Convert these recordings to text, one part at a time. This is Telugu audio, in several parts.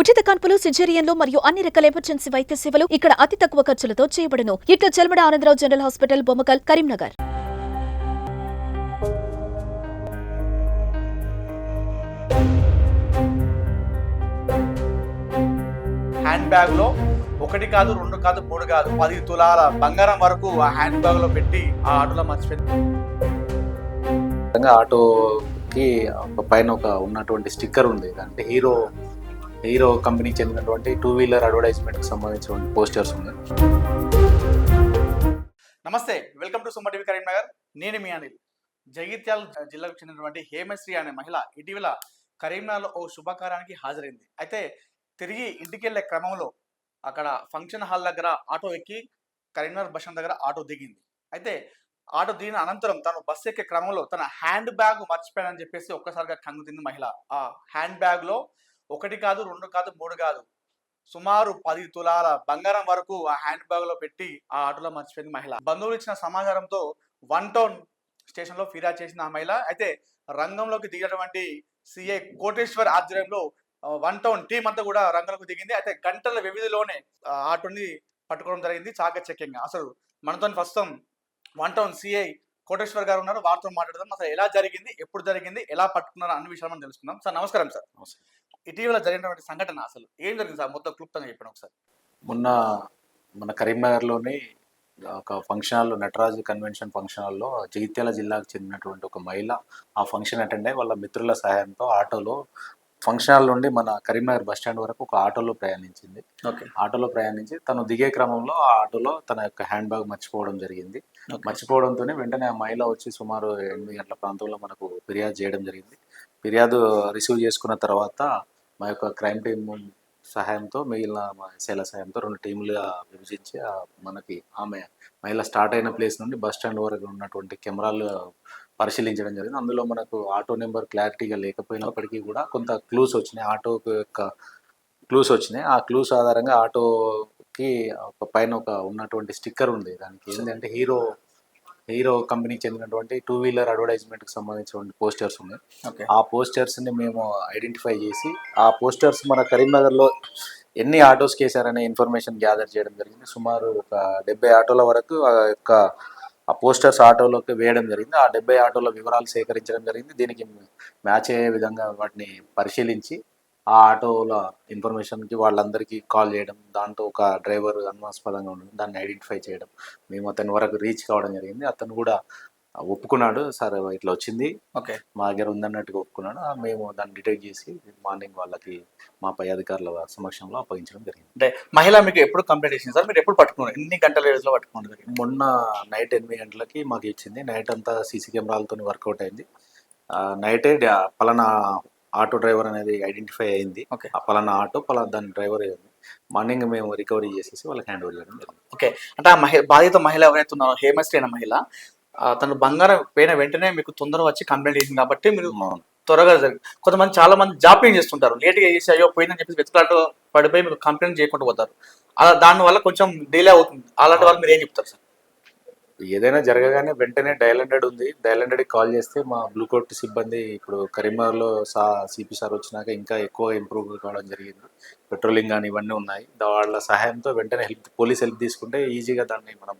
ఉచిత కాన్పులు సిజేరియన్లు మరియు అన్ని రకాల ఎమర్జెన్సీ వైద్య సేవలు ఇక్కడ అతి తక్కువ ఖర్చులతో చేయబడును. ఇట్లు Chelmada Anandarao general hospital Bommakal Karimnagar. Hand బ్యాగ్లో ఒకటి కాదు రెండు కాదు మూడు కాదు పది తులాల బంగారం వరకు ఆ హ్యాండ్ బ్యాగ్లో పెట్టి ఆ ఆటోలో మర్చిపోయింది ఆటోకి ఒక పైన ఒక ఉన్నటువంటి స్టిక్కర్ ఉంది. అంటే హీరో హీరో కంపెనీకి చెందినటువంటి టూ వీలర్ అడ్వర్టైజ్మెంట్కి సంబంధించినటువంటి పోస్టర్స్ ఉన్నాయి. నమస్తే welcome to Suma TV Karimnagar నేను మీ అనిల్. జగిత్యాల జిల్లాకు చెందినటువంటి హేమశ్రీ అనే మహిళ ఇటీవల కరీంనగర్లో ఓ శుభకార్యానికి హాజరైంది. అయితే తిరిగి ఇంటికి వెళ్ళే క్రమంలో అక్కడ ఫంక్షన్ హాల్ దగ్గర ఆటో ఎక్కి కరీంనగర్ బస్ దగ్గర ఆటో దిగింది. అయితే ఆటో దిగిన అనంతరం తను బస్సు ఎక్కే క్రమంలో తన హ్యాండ్ బ్యాగ్ మర్చిపోయానని చెప్పేసి ఒక్కసారిగా కంగు తింది మహిళ. ఆ హ్యాండ్ బ్యాగ్లో ఒకటి కాదు రెండు కాదు మూడు కాదు. సుమారు పది తులాల బంగారం వరకు ఆ హ్యాండ్ బ్యాగ్లో పెట్టి ఆ ఆటోలో మర్చిపోయింది మహిళ. బంధువులు ఇచ్చిన సమాచారంతో వన్ టౌన్ స్టేషన్లో ఫిర్యాదు చేసిన ఆ మహిళ. అయితే రంగంలోకి దిగినటువంటి సిఐ కోటేశ్వర్ ఆధ్వర్యంలో వన్ టౌన్ టీం అంతా కూడా రంగంలోకి దిగింది. అయితే గంటల వ్యవధిలోనే ఆటోని పట్టుకోవడం జరిగింది చాకచక్యంగా. అసలు మనతో ప్రస్తుతం వన్ టౌన్ సిఐ కోటేశ్వర్ గారు ఉన్నారు. వారితో మాట్లాడదాం. అసలు ఎలా జరిగింది? ఎప్పుడు జరిగింది? ఎలా పట్టుకున్నారు? అన్ని విషయాలు మనం తెలుసుకుందాం. సార్ నమస్కారం సార్. నమస్కారం. ఇటీవల జరిగినటువంటి సంఘటన అసలు ఏం జరిగింది సార్? మొత్తం క్లుప్తంగా చెప్పండి ఒకసారి. మొన్న మన కరీంనగర్లోని ఒక function hall Nataraju convention function హాల్లో జగిత్యాల జిల్లాకు చెందినటువంటి ఒక మహిళ ఆ ఫంక్షన్ అటెండ్ అయ్యి వాళ్ళ మిత్రుల సహాయంతో ఆటోలో ఫంక్షన్ హాల్ నుండి మన కరీంనగర్ బస్ స్టాండ్ వరకు ఒక ఆటోలో ప్రయాణించింది. ఓకే. ఆటోలో ప్రయాణించి తను దిగే క్రమంలో ఆ ఆటోలో తన యొక్క హ్యాండ్ బ్యాగ్ మర్చిపోవడం జరిగింది. మర్చిపోవడంతోనే వెంటనే ఆ మహిళ వచ్చి సుమారు ఎనిమిది గంటల ప్రాంతంలో మనకు ఫిర్యాదు చేయడం జరిగింది. ఫిర్యాదు రిసీవ్ చేసుకున్న తర్వాత మా యొక్క క్రైమ్ టీమ్ సహాయంతో మిగిలిన మా ఎస్ఐల సహాయంతో రెండు టీములుగా విభజించి మనకి ఆమె మహిళ స్టార్ట్ అయిన ప్లేస్ నుండి బస్ స్టాండ్ వరకు ఉన్నటువంటి కెమెరాలు పరిశీలించడం జరిగింది. అందులో మనకు ఆటో నెంబర్ క్లారిటీగా లేకపోయినప్పటికీ కూడా కొంత క్లూస్ వచ్చినాయి. ఆటో యొక్క క్లూస్ వచ్చినాయి. ఆ క్లూస్ ఆధారంగా ఆటోకి ఒక పైన ఒక ఉన్నటువంటి స్టిక్కర్ ఉంది. దానికి ఏంటంటే హీరో హీరో కంపెనీకి చెందినటువంటి టూ వీలర్ అడ్వర్టైజ్మెంట్కి సంబంధించినటువంటి పోస్టర్స్ ఉన్నాయి. ఆ పోస్టర్స్ని మేము ఐడెంటిఫై చేసి ఆ పోస్టర్స్ మన కరీంనగర్లో ఎన్ని ఆటోస్కి వేసారనే ఇన్ఫర్మేషన్ గ్యాదర్ చేయడం జరిగింది. సుమారు ఒక డెబ్బై ఆటోల వరకు ఆ యొక్క ఆ పోస్టర్స్ ఆటోలోకి వేయడం జరిగింది. ఆ డెబ్బై ఆటోల వివరాలు సేకరించడం జరిగింది. దీనికి మ్యాచ్ అయ్యే విధంగా వాటిని పరిశీలించి ఆ ఆటోల ఇన్ఫర్మేషన్కి వాళ్ళందరికీ కాల్ చేయడం దాంట్లో ఒక డ్రైవర్ అనుమానాస్పదంగా ఉండడం దాన్ని ఐడెంటిఫై చేయడం. మేము అతని వరకు రీచ్ కావడం జరిగింది. అతను కూడా ఒప్పుకున్నాడు సార్ ఇట్లా వచ్చింది. ఓకే. మా దగ్గర ఉందన్నట్టుగా ఒప్పుకున్నాడు. మేము దాన్ని డిటెక్ట్ చేసి మార్నింగ్ వాళ్ళకి మా పై అధికారుల సమక్షంలో అప్పగించడం జరిగింది. అంటే మహిళ మీకు ఎప్పుడు కంప్లైంట్ చేసింది? సార్ మీరు ఎప్పుడు పట్టుకున్నారు? ఎన్ని గంటల వ్యవధిలో పట్టుకున్నారు జరిగింది మొన్న నైట్ ఎనిమిది గంటలకి మాకు ఇచ్చింది. నైట్ అంతా సీసీ కెమెరాలతో వర్కౌట్ అయింది. నైటే పలానా ఆటో డ్రైవర్ అనేది ఐడెంటిఫై అయింది. ఓకే. పలానా ఆటో పలానా దాని డ్రైవర్ అయింది మార్నింగ్ మేము రికవరీ చేసేసి వాళ్ళకి హ్యాండ్ ఓవర్ చేయడం జరిగింది. ఓకే. అంటే ఆ మహిళ బాధిత మహిళ ఎవరైతే ఉన్నారో హేమశ్రీ అనే మహిళ ఆ, తను బంగారం పోయిన వెంటనే మీకు తొందర వచ్చి కంప్లైంట్ చేసింది కాబట్టి మీరు అవును. త్వరగా జరిగింది కొంతమంది చాలా మంది జాప్యం చేస్తుంటారు. లేట్గా చేసి అయ్యో పోయిందని చెప్పేసి వెతుకులాట పడిపోయి మీకు కంప్లైంట్ చేయకుండా పోతారు. అలా దానివల్ల కొంచెం డిలే అవుతుంది. అలాంటి వాళ్ళు మీరు ఏం చెప్తారు సార్? ఏదైనా జరగగానే వెంటనే డయల్ హండ్రెడ్ ఉంది. డయల్ హండ్రెడ్కి కాల్ చేస్తే మా బ్లూ కోట్ సిబ్బంది ఇప్పుడు కరీంనగర్లో సా సిపి సార్ వచ్చినాక ఇంకా ఎక్కువ ఇంప్రూవ్ కావడం జరిగింది. పెట్రోలింగ్ కానీ ఇవన్నీ ఉన్నాయి. వాళ్ళ సహాయంతో వెంటనే హెల్ప్ పోలీస్ హెల్ప్ తీసుకుంటే ఈజీగా దాన్ని మనం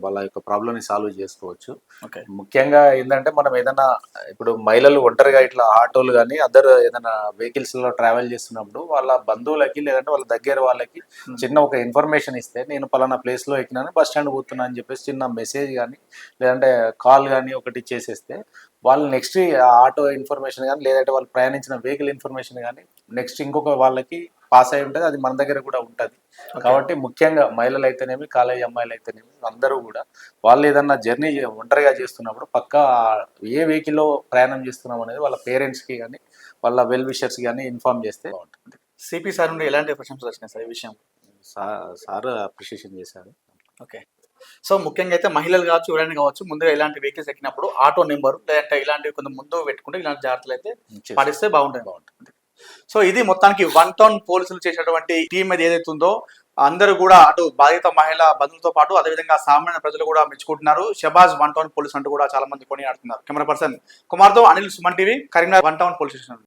వాళ్ళ యొక్క ప్రాబ్లమ్ని సాల్వ్ చేసుకోవచ్చు. ఓకే. ముఖ్యంగా ఏంటంటే మనం ఏదైనా ఇప్పుడు మహిళలు ఒంటరిగా ఇట్లా ఆటోలు కానీ అదర్ ఏదైనా వెహికల్స్లో ట్రావెల్ చేస్తున్నప్పుడు వాళ్ళ బంధువులకి లేదంటే వాళ్ళ దగ్గర వాళ్ళకి చిన్న ఒక ఇన్ఫర్మేషన్ ఇస్తే నేను పలానా ప్లేస్లో ఎక్కినాను బస్ స్టాండ్ పోతున్నా అని చెప్పేసి చిన్న మెసేజ్ కానీ లేదంటే కాల్ కానీ ఒకటి చేసేస్తే వాళ్ళు నెక్స్ట్ ఆటో ఇన్ఫర్మేషన్ కానీ లేదంటే వాళ్ళు ప్రయాణించిన వెహికల్ ఇన్ఫర్మేషన్ కానీ నెక్స్ట్ ఇంకొక వాళ్ళకి పాస్ అయి ఉంటుంది. అది మన దగ్గర కూడా ఉంటుంది. కాబట్టి ముఖ్యంగా మహిళలు అయితేనేమి కాలేజీ అమ్మాయిలు అయితేనేమి అందరూ కూడా వాళ్ళు ఏదన్నా జర్నీ ఒంటరిగా చేస్తున్నప్పుడు పక్కా ఏ వెహికల్లో ప్రయాణం చేస్తున్నాం అనేది వాళ్ళ పేరెంట్స్కి కానీ వాళ్ళ వెల్ విషర్స్ కానీ ఇన్ఫార్మ్ చేస్తే బాగుంటుంది. సిపి సార్ నుండి ఎలాంటి ప్రశంసలు వచ్చినాయి సార్ ఈ విషయం? సార్ సార్ అప్రిషియేషన్ చేశారు. ఓకే సో ముఖ్యంగా అయితే మహిళలు కావచ్చు ఎవరైనా కావచ్చు ముందుగా ఇలాంటి వెహికల్స్ ఎక్కినప్పుడు ఆటో నెంబర్ లేదంటే ఇలాంటివి కొంచెం ముందు పెట్టుకుంటే ఇలాంటి జాగ్రత్తలు అయితే పాటిస్తే బాగుంటుంది. బాగుంటుంది. సో ఇది మొత్తానికి వన్ టౌన్ పోలీసులు చేసినటువంటి టీం మీద ఏదైతే ఉందో అందరూ కూడా అటు బాధిత మహిళ బంధువులతో పాటు అదేవిధంగా సామాన్య ప్రజలు కూడా మెచ్చుకుంటున్నారు. షబాజ్ వన్ టౌన్ పోలీస్ అంటూ కూడా చాలా మంది కొని ఆడుతున్నారు కెమెరా పర్సన్ కుమార్తో Anil Suman TV Karimnagar one town police station